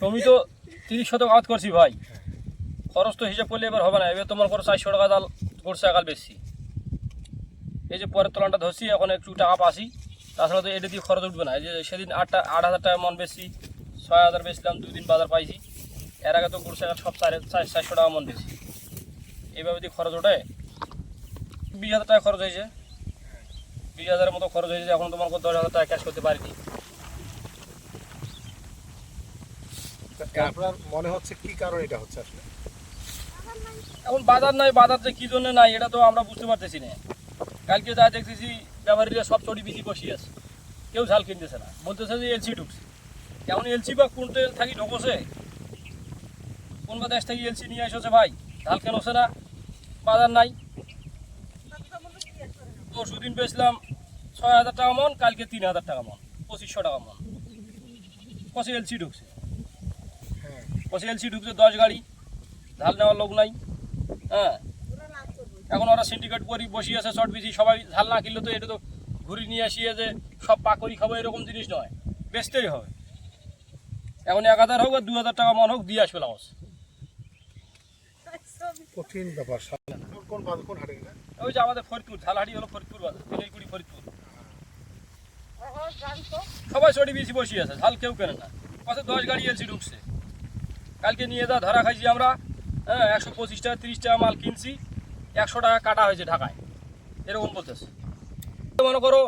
জমি তো তিরিশ শতক আবাদ করছি ভাই। খরচ তো হিসাব করলে এবার হবে না। এবার তোমার করো চারশো টাকা দাল গড়ছে একাল বেশি। এই যে পরের তলানটা ধরছি, এখন একটু টাকা পাসি। তাছাড়া তো এটা দিয়ে খরচ উঠবে না। এই যে সেদিন আটটা আট হাজার টাকা মন বেশি, ছয় হাজার বেচলাম, দুই দিন বাজার পাইছি। এর আগে তো গড়ছে একাল সব চার- চারশো টাকা মন বেশি। এইভাবে যদি খরচ ওঠে, বিশ হাজার টাকা খরচ হয়েছে। বিশ হাজারের মতো খরচ হয়েছে, এখন তোমার দশ হাজার টাকা ক্যাশ করতে পারিনি। আপনার মনে হচ্ছে কি কারণ এটা হচ্ছে আসলে? এখন বাজার নাই, বাজার যে কি জন্য নাই, এটা তো আমরা বুঝতে পারতেছি না। কালকে যা দেখতেছি ব্যাপারীরা সব চড়ি বিক্রি বসে আছে। কেউ ঝাল কিনতেছে না। বলতেছে যে এলসি ঢুকছে। কেমন এলসি বা কোন তেল থাকি ঢুকছে? কোন দেশ থেকে এলসি নিয়ে এসেছে ভাই? ঝাল কেন হচ্ছে না? বাজার নাই। পরশু দিন বেচলাম ছয় হাজার টাকা মন, কালকে তিন হাজার টাকা মন, পঁচিশশো টাকা মন। কষে এলসি ঢুকছে। এলসি ঢুকছে দশ গাড়ি ঝাল নেওয়ার লোক নাই হ্যাঁ? এখন ওরা সিন্ডিকেট করি বসিয়ে আছে শর্ট বেশি সবাই ঝাল না কিনলে তো এটা তো ঘুরি নিয়ে আসিয়ে যে সব পাকড়ি খাব এরকম জিনিস নয় বেচতেই হবে। এখন এক হাজার হোক আর দু হাজার টাকা মন হোক দিয়ে আসবে লাউস কঠিন ব্যাপার কোন- কোন বাজার কোন হাটে ওই যে আমাদের ফরিদপুর ঝালহাটি হলো ফরিদপুর বাজার তেলেগুড়ি ফরিদপুর। সবাই চড়ি বেশি বসিয়ে আছে ঝাল কেউ কেনে না। কত দশ গাড়ি এলসি ঢুকছে। কালকে নিয়ে যা, ধরা খাইছি আমরা হ্যাঁ একশো পঁচিশ টাকা, তিরিশ টাকা মাল কিনছি, একশো টাকা কাটা হয়েছে ঢাকায়। এরকম বলতেছে। মনে করো,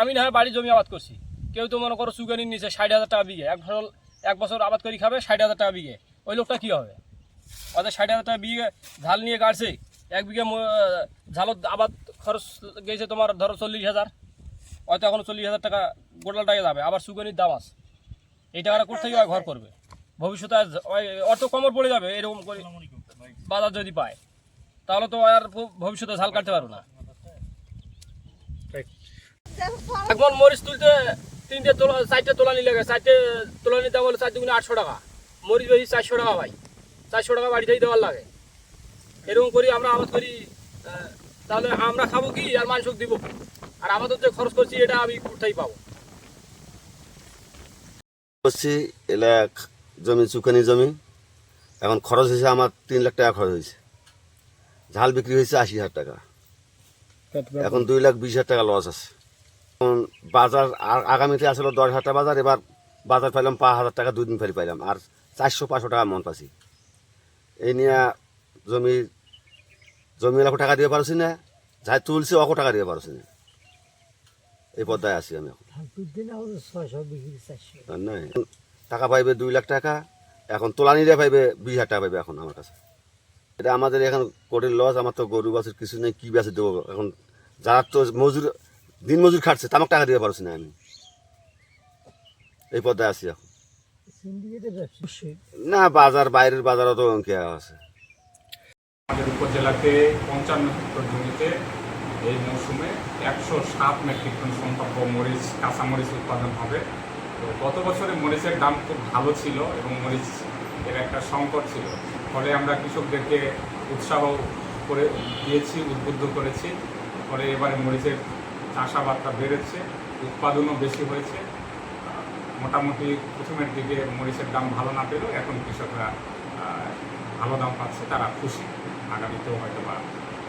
আমি না হয় বাড়ি জমি আবাদ করছি। কেউ তো মনে করো সুগানির নিচে ষাট হাজার টাকা বিঘে। এক ফসল এক বছর আবাদ করি খাবে, ষাট হাজার টাকা বিঘে। ওই লোকটা কী হবে? ওদের ষাট হাজার টাকা বিঘে ঝাল নিয়ে কাটছে, এক বিঘে ঝালত আবাদ খরচ গেছে তোমার, ধরো চল্লিশ হাজার। হয়তো এখন চল্লিশ হাজার টাকা গোটালটাকে যাবে, আবার সুগানির দাম আছে। এই টাকাটা আর ঘর করবে? ভবিষ্যতে আর কমর পড়ে যাবে, এরকম করে বাজার যদি পায়, তাহলে তো আর ভবিষ্যতে ঝাল কাটতে পারব না। এখন মরিচ তুলতে তিনটে তোলা, চারটে তোলানি লাগে চারটে তোলানি দাম বলে চার দুগুণে আটশো টাকা। মরিচ বেশি চারশো টাকা ভাই, চারশো টাকা বাড়িতেই দেওয়ার লাগে এরকম করি আমরা আবাদ করি তাহলে আমরা খাব কি আর মাংস দিব? আর আমাদের যে খরচ করছি, এটা আমি কোথায় পাবো? করছি এলা জমি চুকানি জমি। এখন খরচ হয়েছে আমার তিন লাখ টাকা খরচ হয়েছে। ঝাল বিক্রি হয়েছে আশি হাজার টাকা। এখন দুই লাখ বিশ হাজার টাকা লস আছে। এখন বাজার আর আগামীতে আসলে দশ হাজার টাকা বাজার এবার বাজার পাইলাম পাঁচ হাজার টাকা দুই দিন ফেরি পাইলাম। আর চারশো পাঁচশো টাকা মন পাচ্ছি। এই নিয়ে জমি জমি এলাকা টাকা দিয়ে পারছি না। যাই তুলছি অক টাকা দিয়ে পারছি না। এই পর্যায়ে আছি আমি এখন। নাই। টাকা পাইবে দুই লাখ টাকা এখন তোলানিরা পাইবে বিশ হাজার টাকা পাইবে এখন আমার কাছে। এটা আমাদের এখন কোটির লস আমার তো গরু বাছুর কিছু নেই কী বেঁচে দেবো? এখন যারা তো মজুর দিন মজুর খাটছে তামাক টাকা দিতে পারছি না আমি। এই পর্যায়ে আছি এখন। না বাজার বাইরের বাজারও তো অঙ্কে আছে। আমাদের উপজেলাতে পঞ্চান্ন হেক্টর জমিতে এই মৌসুমে একশো সাত মেট্রিক টন সম্ভাব্য মরিচ কাঁচামরিচ উৎপাদন হবে। তো গত বছরে মরিচের দাম খুব ভালো ছিল এবং মরিচ এর একটা সংকট ছিল। ফলে আমরা কৃষকদেরকে উৎসাহ করে দিয়েছি, উদ্বুদ্ধ করেছি। ফলে এবারে মরিচের চাষাবাদটা বেড়েছে, উৎপাদনও বেশি হয়েছে। মোটামুটি প্রথমের দিকে মরিচের দাম ভালো না পেলেও এখন কৃষকরা ভালো দাম পাচ্ছে, তারা খুশি। আগামীতেও হয়তো বা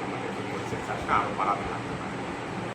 আমাদের মরিচের চাষটা আরও বাড়াবে লাগবে